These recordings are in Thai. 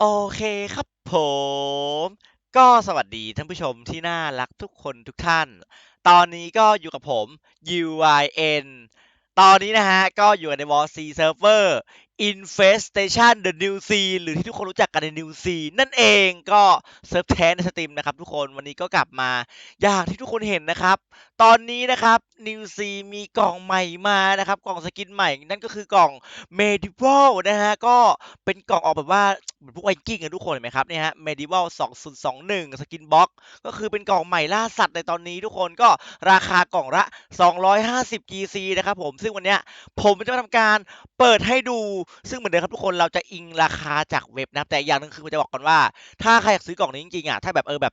โอเคครับผม ก็สวัสดีท่านผู้ชมที่น่ารักทุกคนทุกท่าน ตอนนี้ก็อยู่กับผม UIN ตอนนี้นะฮะ ก็อยู่ใน War C Server Infestation The New C หรือที่ทุกคนรู้จักกันใน New C นั่นเองก็เซิร์ฟแท้ในสตรีมนะครับทุกคนวันนี้ก็กลับมา อย่างที่ทุกคนเห็นนะครับ ตอนนี้นะครับ New C มีกล่องใหม่มานะครับ กล่องสกินใหม่ นั่นก็คือกล่อง Medieval นะฮะ ก็เป็นกล่องออกแบบว่าเหมือนพวกไวกิ้งกันทุกคนเห็นไหมครับเนี่ยฮะ Medieval 2021สกินบ็อกก็คือเป็นกล่องใหม่ล่าสัตว์ในตอนนี้ทุกคนก็ราคากล่องละ 250 GC นะครับผมซึ่งวันเนี้ยผมจะมาทำการเปิดให้ดู ซึ่งเหมือนเดิมครับทุกคนเราจะอิงราคาจากเว็บนะแต่อย่างหนึงคือผมจะบอกก่อนว่า ถ้าใครอยากซื้อกล่องนี้จริงๆอะถ้าแบบเออแบบ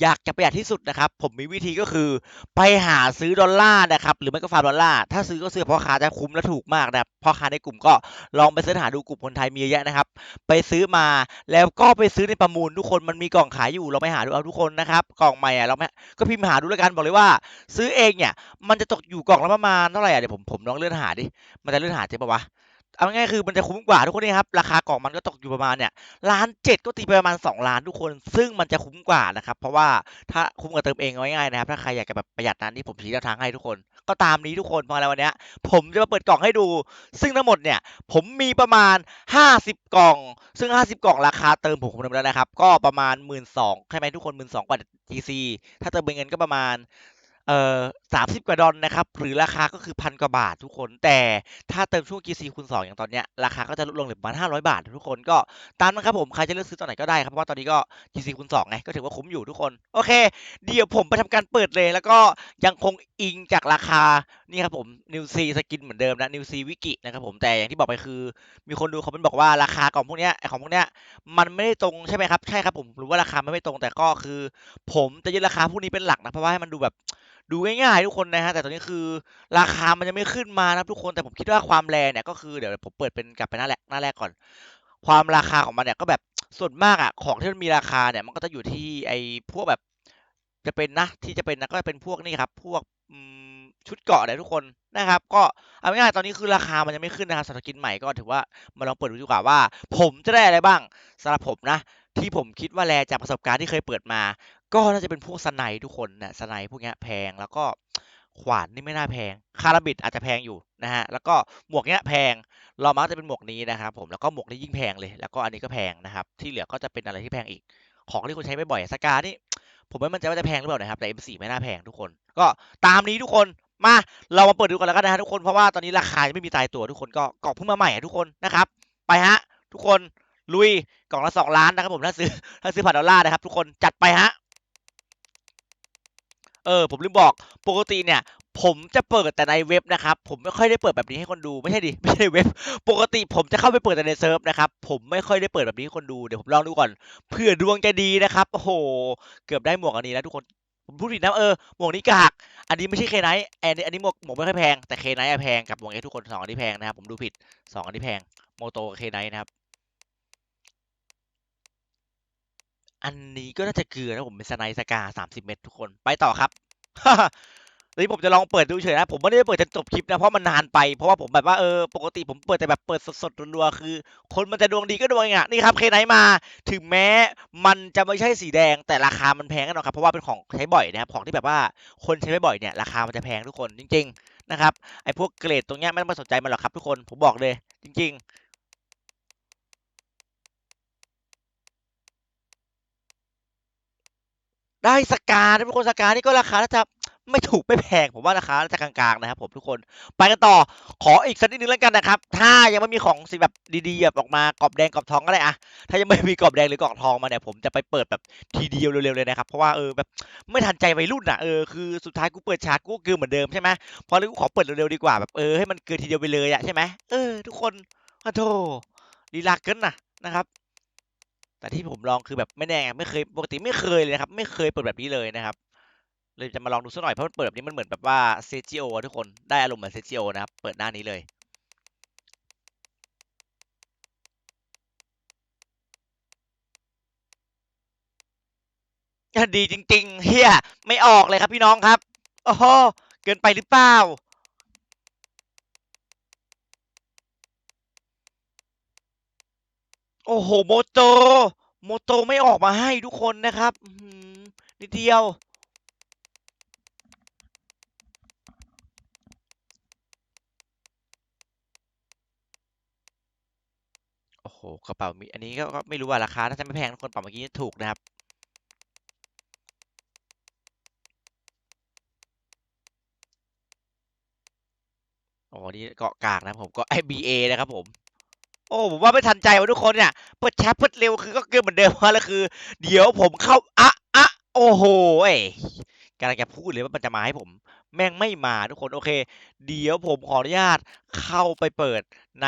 อยากจะประหยัดที่สุดนะครับผมมีวิธีก็คือไปหาซื้อดอลลาร์นะครับหรือไม่ก็ฟาร์มดอลลาร์ถ้าซื้อก็ซื้อพราะค้าจะคุ้มและถูกมากนะพ่อค้าในกลุ่มก็ลองไปเสิร์ชหาดูกลุ่มคนไทยมีเยอะนะครับไปซื้อมาแล้วก็ไปซื้อในประมูลทุกคนมันมีกล่องขายอยู่เราไปหาดูเอาทุกคนนะครับ กล่องใหม่อะเราไม่ก็พิมพ์หาดูแล้วกันบอกเลยว่า ซื้อเองเนี่ย มันจะตกอยู่กล่องละประมาณเท่าไหร่อะเดี๋ยวผมผมลองเลื่อนหาดิมันจะเลื่อนหาใช่ปะวะ เอาง่ายๆคือมันจะคุ้มกว่าทุกคนนี่ครับ ราคากล่องมันก็ตกอยู่ประมาณเนี่ยล้านเจ็ดก็ตีไปประมาณสองล้านทุกคน ซึ่งมันจะคุ้มกว่านะครับ เพราะว่าถ้าคุ้มกับเติมเองเอาง่ายๆนะครับ ถ้าใครอยากจะแบบประหยัดนั้นที่ผมชี้แนวทางให้ทุกคน ก็ตามนี้ทุกคนพอแล้ววันนี้ผมจะมาเปิดกล่องให้ดู ซึ่งทั้งหมดเนี่ยผมมีประมาณ 50 กล่อง ซึ่ง 50 กล่องราคาเติมผมคำนวณมแล้วนะครับ ก็ประมาณ 1 2ื่นสองใช่ไหมทุกคน 1 2ื่นสองกว่า GC ถ้าเติมเป็นเงินก็ประมาณ เอ่อสามสิบกว่าดอลนะครับ หรือราคาก็คือพันกว่าบาททุกคน แต่ถ้าเติมช่วง GC คูณ2อย่างตอนเนี้ย ราคาก็จะลดลงเหลือประมาณ500บาท ทุกคนก็ตามนั้นครับผม ใครจะเลือกซื้อตอนไหนก็ได้ครับ เพราะว่าตอนนี้ก็ GC คูณ2ไง ก็ถือว่าคุ้มอยู่ทุกคน โอเค เดี๋ยวผมไปทำการเปิดเลย แล้วก็ยังคงอิงจากราคา นี่ครับผม New C สกินเหมือนเดิมนะ New C วิกินะครับผม แต่อย่างที่บอกไปคือ มีคนดูคอมเมนต์บอกว่าราคากล่องพวกเนี้ยของพวกเนี้ยมันไม่ได้ตรงใช่ไหมครับ ใช่ครับผมรู้ว่าราคามันไม่ตรงแต่ก็คือ ผมจะยึดราคาพวกนี้เป็นหลักนะเพราะว่าให้มันดูแบบ ดูง่ายๆทุกคนนะฮะแต่ตอนนี้คือราคามันยังไม่ขึ้นมานะทุกคนแต่ผมคิดว่าความแรงเนี่ยก็คือเดี๋ยวผมเปิดเป็นกลับไปหน้าแรกหน้าแรกก่อน ความราคาของมันเนี่ยก็แบบส่วนมากอะของที่มันมีราคาเนี่ยมันก็จะอยู่ที่ไอ้พวกแบบจะเป็นนะที่จะเป็นนะก็จะเป็นพวกนี่ครับ พวกชุดเกาะเนี่ยทุกคนนะครับ ก็เอาง่ายๆตอนนี้คือราคามันยังไม่ขึ้นนะครับสำหรับกินใหม่ก็ถือว่ามาลองเปิดดูดีกว่าว่า ผมจะได้อะไรบ้างสำหรับผมนะ ที่ผมคิดว่าแลจากประสบการณ์ที่เคยเปิดมา ก็น่าจะเป็นพวกสไนทุกคนนะสไนพวกเนี้ยแพงแล้วก็ขวานนี่ไม่น่าแพง คาราบิดอาจจะแพงอยู่นะฮะ แล้วก็หมวกเนี้ยแพงเรามักจะเป็นหมวกนี้นะครับผม แล้วก็หมวกนี้ยิ่งแพงเลย แล้วก็อันนี้ก็แพงนะครับ ที่เหลือก็จะเป็นอะไรที่แพงอีก ของที่คุณใช้บ่อยๆสกานี่ ผมไม่มั่นใจว่าจะแพงหรือเปล่านะครับ แต่ M4 ไม่น่าแพงทุกคน ก็ตามนี้ทุกคน มา เรามาเปิดดูกันแล้วกันนะฮะทุกคน เพราะว่าตอนนี้ราคายังไม่มีตายตัวทุกคน ก็กล่องเพิ่งมาใหม่ทุกคนนะครับ ไปฮะ ทุกคน ลุย กล่องละสองล้านนะครับผม ถ้าซื้อ ถ้าซื้อผ่านดอลลาร์นะครับ ทุกคน จัดไปฮะ เออผมลืมบอกปกติเนี่ยผมจะเปิดแต่ในเว็บนะครับ ผมไม่ค่อยได้เปิดแบบนี้ให้คนดูไม่ใช่ดิไม่ใช่เว็บ ปกติผมจะเข้าไปเปิดแต่ในเซิร์ฟนะครับผมไม่ค่อยได้เปิดแบบนี้ให้คนดูเดี๋ยวผมลองดูก่อนเผื่อดวงจะดีนะครับโอ้โห เกือบได้หมวกอันนี้แล้วทุกคนผมพูดผิดนะเออหมวกนี้กากอันนี้ไม่ใช่เคไนท์อันนี้อันนี้หมวกหมวกไม่ค่อยแพงแต่เคไนท์อะแพงกับหมวกเอทุกคนสองอันนี้แพงนะครับผมดูผิดสองอันนี้แพงโมโตกับเคไนท์นะครับ อันนี้ก็น่าจะเกลือนะผมเป็นสไนสกาสามสิบเม็ดทุกคนไปต่อครับเดี๋ยวผมจะลองเปิดดูเฉยนะ ผมไม่ได้เปิดจนจบคลิปนะ เพราะมันนานไป เพราะว่าผมแบบว่าเออปกติผมเปิดแต่แบบเปิดสดๆรัวๆคือ คนมันจะดวงดีก็ดวงอย่างนี่ครับเคไนมา ถึงแม้มันจะไม่ใช่สีแดงแต่ราคามันแพงกันหรอกครับ เพราะว่าเป็นของใช้บ่อยนะครับ ของที่แบบว่าคนใช้บ่อยเนี่ยราคามันจะแพงทุกคนจริง ๆ นะครับไอ้พวกเกรดตรงเนี้ยไม่ต้องมาสนใจมันหรอกครับทุกคนผมบอกเลยจริง ๆ ได้สกาทุกคนสกานี่ก็ราคาน่าจะไม่ถูกไม่แพงผมว่าราคาน่าจะกลางๆนะครับผมทุกคนไปกันต่อขออีกสักนิดนึงแล้วกันนะครับ ถ้ายังไม่มีของสีแบบดีๆแบบออกมากรอบแดงกรอบทองก็ได้อะถ้ายังไม่มีกรอบแดงหรือกรอบทองมาเนี่ยผมจะไปเปิดแบบทีเดียวเร็วๆเลยนะครับเพราะว่าเออแบบไม่ทันใจวัยรุ่นอะเออคือสุดท้ายกูเปิดช้ากูก็คือเหมือนเดิมใช่ไหมพอเลยกูขอเปิดเร็วๆดีกว่าแบบเออให้มันเกินทีเดียวไปเลยอะใช่ไหมเออ ทุกคนขอโทษลีลาเกินนะนะครับ แต่ที่ผมลองคือแบบไม่แน่ไม่เคยปกติไม่เคยเลยนะครับ ไม่เคยเปิดแบบนี้เลยนะครับเลยจะมาลองดูสักหน่อยเพราะมันเปิดแบบนี้มันเหมือนแบบว่าเซจิโอทุกคนได้อารมณ์เหมือนเซจิโอนะครับ เปิดหน้านี้เลยดีจริง ๆเฮียไม่ออกเลยครับพี่น้องครับ โอ้โห เกินไปหรือเปล่า โอ้โหโมโตโมโตไม่ออกมาให้ทุกคนนะครับนิดเดียว โอ้โหกระเป๋ามีอันนี้ก็ไม่รู้ว่าราคาน่าจะไม่แพงทุกคนเป๋าเมื่อกี้ถูกนะครับอ๋อนี่เกาะกากนะผมก็ IBA นะครับผม โอ้ผมว่าไม่ทันใจว่ะทุกคนเนี่ยเปิดแชปเปิดเร็วคือก็เกินเหมือนเดิมว่าแล้วคือ เดี๋ยวผมเข้าอะอะโอ้โหเอ้กำลังจะพูดเลยว่ามันจะมาให้ผม แม่งไม่มาทุกคนโอเค เดี๋ยวผมขออนุญาตเข้าไปเปิดใน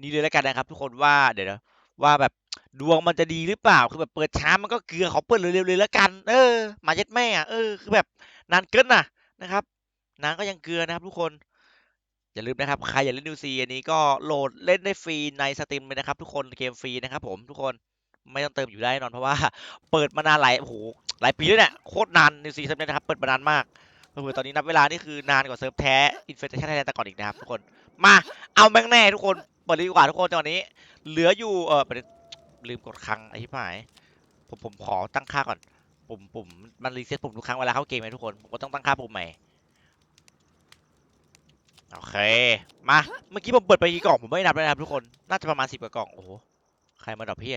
นี้เลยแล้วกันนะครับ ทุกคนว่าเดี๋ยวว่าแบบดวงมันจะดีหรือเปล่าคือแบบเปิดช้ามันก็เกลือขอเปิดเร็วๆเลยแล้วกัน เออหมาเย็ดแม่อะเออคือแบบนานเกินน่ะนะครับนานก็ยังเกลือนะครับ ทุกคน อย่าลืมนะครับ ใครอยากเล่นดูซีอันนี้ก็โหลดเล่นได้ฟรีในสตรีมเลยนะครับ ทุกคนเกมฟรีนะครับผมทุกคนไม่ต้องเติมอยู่ได้นอนเพราะว่าเปิดมานานหลายโอ้โหหลายปีแล้วเนี่ยโคตรนานนิวซีซัมเนี่ยนะครับเปิดมานานมากเผื่อตอนนี้นับเวลานี่คือนานกว่าเซิร์ฟแท้อินเฟ t ชั่นไทยแลนด์แต่ก่อนอีกนะครับทุกคนมาเอาแม่งแน่ทุกคนเปิดดีกว่าทุกคนตอนนี้ เหลืออยู่เออปลืมกดครั้งไอ้ที่หายผมผมขอตั้งค่าก่อน ปุ่มปุ่มมันรีเซ็ตปุ่มทุกครั้งเวลาเข้าเกมไหมทุกคนผมก็ต้องตั้งค่าปุ่มใหม่ โอเค มา เมื่อกี้ผมเปิดไปกี่กล่องผมไม่นับเลยนะครับทุกคน น่าจะประมาณสิบกว่ากล่อง โอ้โห ใครมาดรอพี่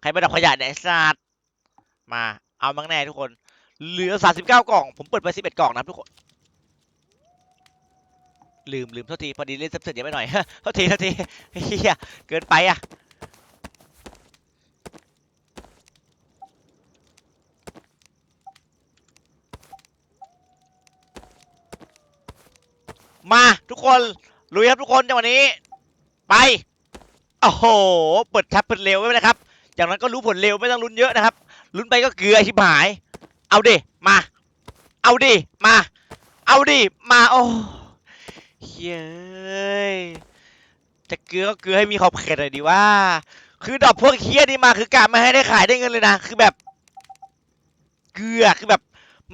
ใครมาดรอขยะเนี่ยสัตว์มา เอามั่งแน่ทุกคน เหลือสามสิบเก้ากล่อง ผมเปิดไปสิบเอ็ดกล่องนะครับทุกคน ลืมลืมเทษทีพอดีเล่นเสร็จเยอะไปหน่อยเทษทีเทษทีเฮียเกินไปอะ มาทุกคนลุยครับทุกคนจังหวะนี้ ไปโอ้โหเปิดแท็บเปิดเร็วไว้นะครับจากนั้นก็รู้ผลเร็วไม่ต้องลุ้นเยอะนะครับลุ้นไปก็เกลือชิบหาย เอาดิมา เอาดิมา เอาดิมาโอ้เฮ้ยจะเกลือก็เกลือให้มีขอบเขตหน่อยดีว่า คือดอกพวกเฮียนี่มาคือการไม่ให้ได้ขายได้เงินเลยนะคือแบบ เกลือคือแบบ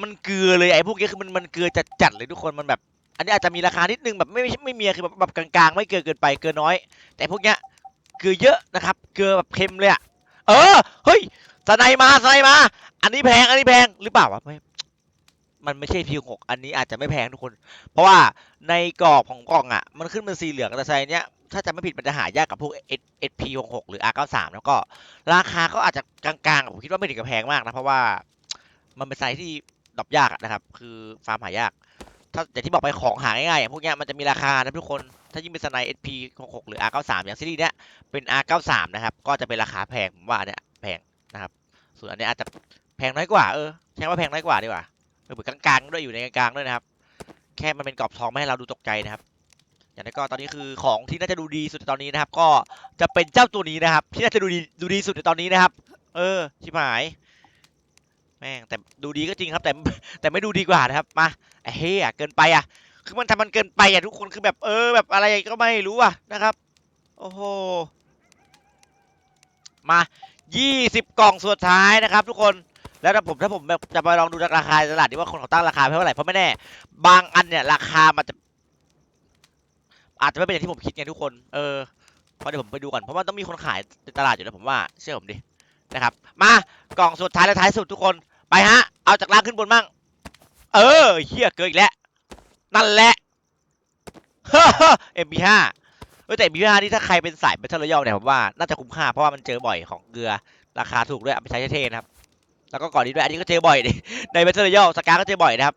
มันเกลือเลยไอ้พวกนี้คือมันมันเกลือจัดๆเลยทุกคนมันแบบ อันนี้อาจจะมีราคานิดนึงแบบไม่ไม่ไม่มีคือแบบแบบกลางๆ ไม่เกินเกินไปเกินน้อย แต่พวกเนี้ยเกลือเยอะนะครับเกลือแบบเค็มเลยอะเออเฮ้ยสไนมาสไนมา อันนี้แพงอันนี้แพงหรือเปล่าวะไม่มันไม่ใช่พีหกอันนี้อาจจะไม่แพงทุกคน เพราะว่าในกรอบของกล่องอะ มันขึ้นเป็นสีเหลืองแต่ไซส์เนี้ยถ้าจะไม่ผิดมันจะหายากกับพวก S P หกหกหรือ R เก้าสามแล้วก็ ราคาก็อาจจะกลางๆผมคิดว่าไม่ถึงกับแพงมากนะเพราะว่ามันเป็นไซส์ที่ดรอปยากนะครับ คือฟาร์มหายาก ถ้าอย่างที่บอกไปของหาง่ายๆอย่างพวกเนี้ยมันจะมีราคานะทุกคน ถ้ายิ่งเป็นสไน SP 66หรือ R93 อย่างซีรีส์เนี้ยเป็น R93 นะครับ ก็จะเป็นราคาแพงผมว่าเนี่ยแพงนะครับ ส่วนอันเนี้ยอาจจะแพงน้อยกว่าเออใช้ว่าแพงน้อยกว่าดีกว่าเออเหมือนกลางๆด้วยอยู่ในกลางๆด้วยนะครับ แค่มันเป็นกรอบทองไม่ให้เราดูตกใจนะครับ อย่างนั้นก็ตอนนี้คือของที่น่าจะดูดีสุดในตอนนี้นะครับ ก็จะเป็นเจ้าตัวนี้นะครับ ที่น่าจะดูดีดูดีสุดในตอนนี้นะครับ เออชิบหายแม่งแต่ดูดีก็จริงครับ แต่แต่ไม่ดูดีกว่านะครับมา เฮียเกินไปอะ คือมันทำมันเกินไปอะทุกคนคือแบบเออแบบอะไรก็ไม่รู้อะนะครับ โอ้โห มา 20 กล่องสุดท้ายนะครับ ทุกคน แล้วถ้าผมถ้าผมแบบจะไปลองดูราคาตลาดดีว่าคนเขาตั้งราคาเท่าไหร่เพราะไม่แน่ บางอันเนี่ย ราคามันจะอาจจะไม่เป็นอย่างที่ผมคิดไงทุกคน เออเพราะเดี๋ยวผมไปดูก่อน เพราะว่าต้องมีคนขายในตลาดอยู่นะผมว่า เชื่อผมดิ นะครับ มากล่องสุดท้ายและท้ายสุดทุกคน ไปฮะ เอาจากล่างขึ้นบนมั่ง เออเฮียเกินอีกแล้ว นั่นแหละ MP5 เออแต่ MP5 นี่ถ้าใครเป็นสายเบทเทิลรยัลเนี่ยผมว่าน่าจะคุ้มค่าเพราะว่ามันเจอบ่อยของเกลือราคาถูกด้วยเอาไปใช้เท่นะครับ แล้วก็ก่อนนี้ด้วยอันนี้ก็เจอบ่อยดิในเบทเทิลรอยัลสกาก็เจอบ่อยนะครับ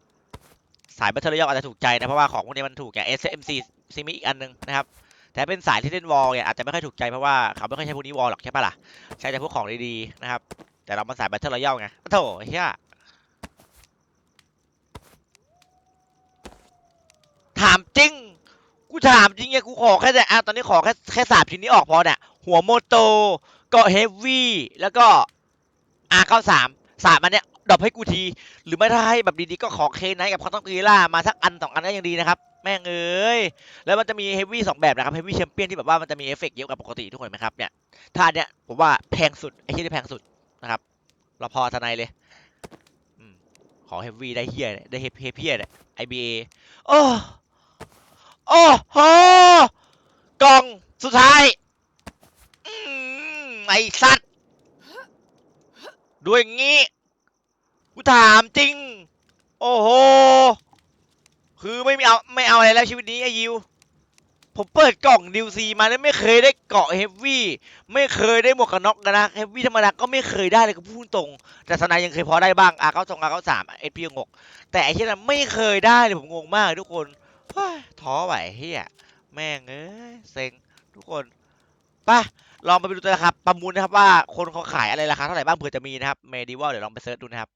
สายเบทเทิลรอยัลอาจจะถูกใจนะเพราะว่าของพวกนี้มันถูกอย่าง SMC ซีมิอีกอันนึงนะครับ แต่เป็นสายที่เล่นวอลเนี่ยอาจจะไม่ค่อยถูกใจเพราะว่าเขาไม่ค่อยใช้พวกนี้วอลหรอกใช่ปะล่ะใช้แต่พวกของดีๆนะครับ แต่เรามาสาย Battle Royale ไงโอ้โถเฮียถาม จริง กูถามจริงไงกูขอแค่แต่อะตอนนี้ขอแค่แค่สามชิ้นนี้ออกพอเนี่ยหัวโมโตเกาะเฮฟวี่แล้วก็ R93 สามสามอันเนี้ยดรอปให้กูที หรือไม่ถ้าให้แบบดีๆก็ขอเคนไนกับคอนตังกีล่ามาสักอันสองอันก็ยังดีนะครับแม่งเอ้ยแล้วมันจะมีเฮฟวี่สองแบบนะครับเฮฟวี่แชมเปี้ยนที่แบบว่ามันจะมีเอฟเฟกต์เยอะกว่าปกติทุกคนไหมครับเนี่ยถ้าอันเนี้ยผมว่าแพงสุดไอ้ที่แพงสุดนะครับเราพอทนายเลยขอเฮฟวี่ได้เฮียได้เฮฟเฮฟเฮียเนี่ย IBA โอ้ โอ้โหกล่องสุดท้ายอืมไอ้สัตว์ด้วยงี้ กูถามจริง โอ้โห คือไม่มีเอาไม่เอาอะไรแล้วชีวิตนี้ไอ้ยิว ผมเปิดกล่องดิวซีมาแล้วไม่เคยได้เกาะเฮฟวี่ ไม่เคยได้หมวกกันน็อกนะเฮฟวี่ธรรมดาก็ไม่เคยได้เลยก็พูดตรง แต่สนายยังเคยพอได้บ้างอาเก้าสองอาเก้าสามเอพีหกแต่ไอ้ที่นั้นไม่เคยได้เลยผมงงมากทุกคน ท้อไหวเฮียแม่งเอ้ยเซ็งทุกคนไปลองไปดูตัวราคาประมูลนะครับว่าคนเขาขายอะไรราคาเท่าไหร่บ้างเผื่อจะมีนะครับเมดิวเดี๋ยวลองไปเซิร์ชดูนะครับ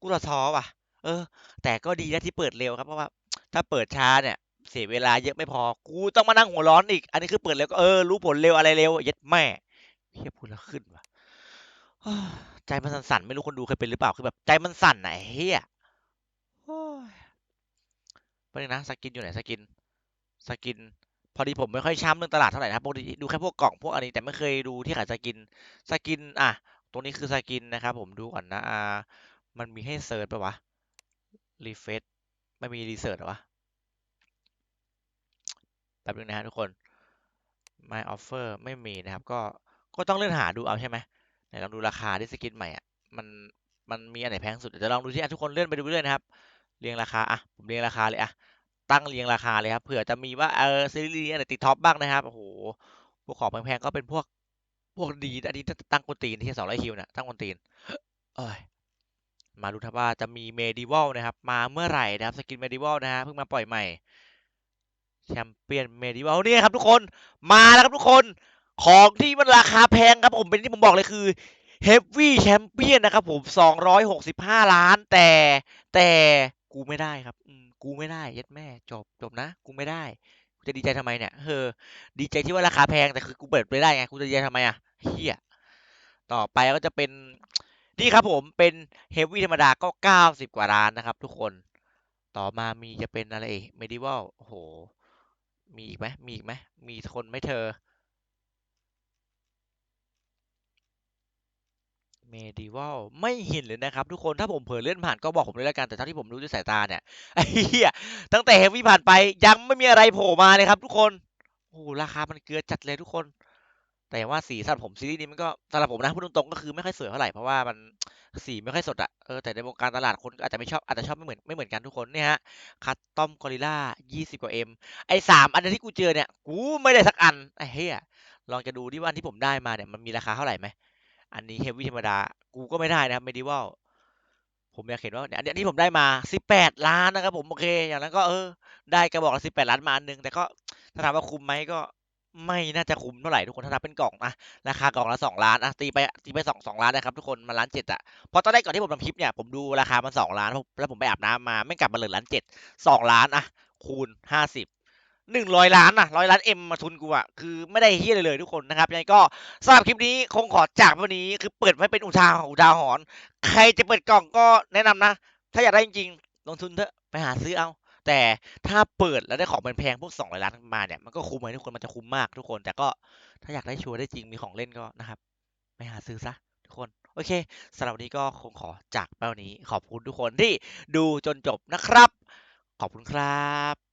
กูละท้อว่ะ เออ แต่ก็ดีนะที่เปิดเร็วครับเพราะว่า ถ้าเปิดช้าเนี่ย เสียเวลาเยอะไม่พอ กูต้องมานั่งหัวร้อนอีก อันนี้คือเปิดเร็วก็เออรู้ผลเร็วอะไรเร็วเย็ดแม่เฮียพูดแล้วขึ้นว่ะใจมันสั่นๆไม่รู้คนดูเคยเป็นหรือเปล่าคือแบบใจมันสั่นไหนะเฮีย โอ้ยไปบนึงนะสกินอยู่ไหนสกินสกิน พอดีผมไม่ค่อยช้ำเรื่องตลาดเท่าไหร่นะครับปกติดูแค่พวกกล่องพวกอันนี้แต่ไม่เคยดูที่ขายสกินสกินอะตรงนี้คือสกินนะครับผมดูก่อนนะอ่ามันมีให้เซิร์ชปะวะรีเฟซไม่มีรีเสิร์ชหรอวะแป๊บนึงนะฮะทุกคน My Offer ไม่มีนะครับ ก็ก็ต้องเลื่อนหาดูเอาใช่ไหมไหนลองดูราคาที่สกินใหม่อะมันมันมีอันไหนแพงสุดเดี๋ยวจะลองดูที่อะทุกคนเลื่อนไปดูเรื่อยนะครับ เรียงราคาอะผมเรียงราคาเลยอะตั้งเรียงราคาเลยครับเผื่อจะมีว่าเออซีรีส์นไหนติดท็อปบ้างนะครับโอ้โหพวกของแพงๆก็เป็นพวกพวกดีอันนี้ตั้งกวนตีนที่สองร้อยคิวเนี่ยตั้งกวนตีนเอ้ยมาดูครับว่าจะมีเมดิวัลนะครับ มาเมื่อไหร่นะครับสกินเมดิวัลนะฮะเพิ่งมาปล่อยใหม่แชมเปี้ยนเมดิวัลเนี่ยครับทุกคนมาแล้วครับทุกคนของที่มันราคาแพงครับผมเป็นที่ผมบอกเลยคือเฮฟวี่แชมเปี้ยนนะครับผมสองร้อยหกสิบห้าล้านแต่แต่ กูไม่ได้ครับอืมกูไม่ได้ย็ดแม่จบจบนะ กูไม่ได้กูจะดีใจทำไมเนี่ยเออดีใจที่ว่าราคาแพงแต่คือกูเปิดไม่ได้ไงกูจะดีใจทำไมอะเฮียต่อไปก็จะเป็นนี่ครับผมเป็นเฮฟวี่ธรรมดาก็เก้าสิบกว่าล้านนะครับ ทุกคนต่อมามีจะเป็นอะไรเมดิวัลโอ้โห มีอีกไหมมีอีกไหมมีคนไหมเธอ เมดิวัลไม่เห็นเลยนะครับ ทุกคนถ้าผมเผลอเลื่อนผ่านก็บอกผมด้วยละกัน แต่เท่าที่ผมรู้ด้วยสายตาเนี่ยไอ้เหี้ยตั้งแต่เฮฟวี่ผ่านไปยังไม่มีอะไรโผล่มาเลยครับ ทุกคนโอ้ราคามันเกลือจัดเลยทุกคน แต่ว่าสีสำหรับผมซีรีส์นี้มันก็สำหรับผมนะพูดตรงๆก็คือไม่ค่อยสวยเท่าไหร่เพราะว่ามันสีไม่ค่อยสดอะเออแต่ในวงการตลาดคนอาจจะไม่ชอบอาจจะชอบไม่เหมือนไม่เหมือนกันทุกคนเนี่ยฮะคัตตอมกอริล่า20 กว่า M ไอ้สามอันที่กูเจอเนี่ยกูไม่ได้สักอันไอ้เหี้ยลองจะดูที่ว่าอันที่ผมได้มาเนี่ยมันมีราคาเท่าไหร่ไหม อันนี้เฮฟวี่ธรรมดา กูก็ไม่ได้นะครับเมดิวัลผมอยากเห็นว่าเนี่ยอันนี้ที่ผมได้มา18ล้านนะครับผมโอเค อย่างนั้นก็เออ ได้กระบอกละ18ล้านมาอันนึง แต่ก็ถ้าถามว่าคุ้มไหมก็ไม่น่าจะคุ้มเท่าไหร่ทุกคนถ้านับเป็นกล่องนะราคากล่องละสองล้านอะตีไปตีไปสองสองล้านนะครับทุกคนมันล้านเจ็ดอะพราะตอนแรกก่อนที่ผมทำคลิปเนี่ยผมดูราคามันสองล้านแล้วผมไปอาบน้ำมาไม่กลับมาเหลือล้านเจ็ดสองล้านอะคูณห้าสิบ หนึ่งร้อยล้านอะร้อยล้านเอ็มมาทุนกูอะคือไม่ได้เฮี้ยเลยเลยทุกคนนะครับยังไงก็สำหรับคลิปนี้คงขอจากวันนี้คือเปิดไว้เป็นอุทาหรณ์อุทาหรณ์ใครจะเปิดกล่องก็แนะนำนะ ถ้าอยากได้จริงๆลงทุนเถอะไปหาซื้อเอา แต่ถ้าเปิดแล้วได้ของแพงๆพวกสองร้อยล้านมาเนี่ยมันก็คุ้มไหมทุกคนมันจะคุ้มมากทุกคน แต่ก็ถ้าอยากได้ชัวร์ได้จริงมีของเล่นก็นะครับไปหาซื้อซะทุกคนโอเคสำหรับวันนี้ก็คงขอจากไปวันนี้ขอบคุณทุกคนที่ดูจนจบนะครับ ขอบคุณครับ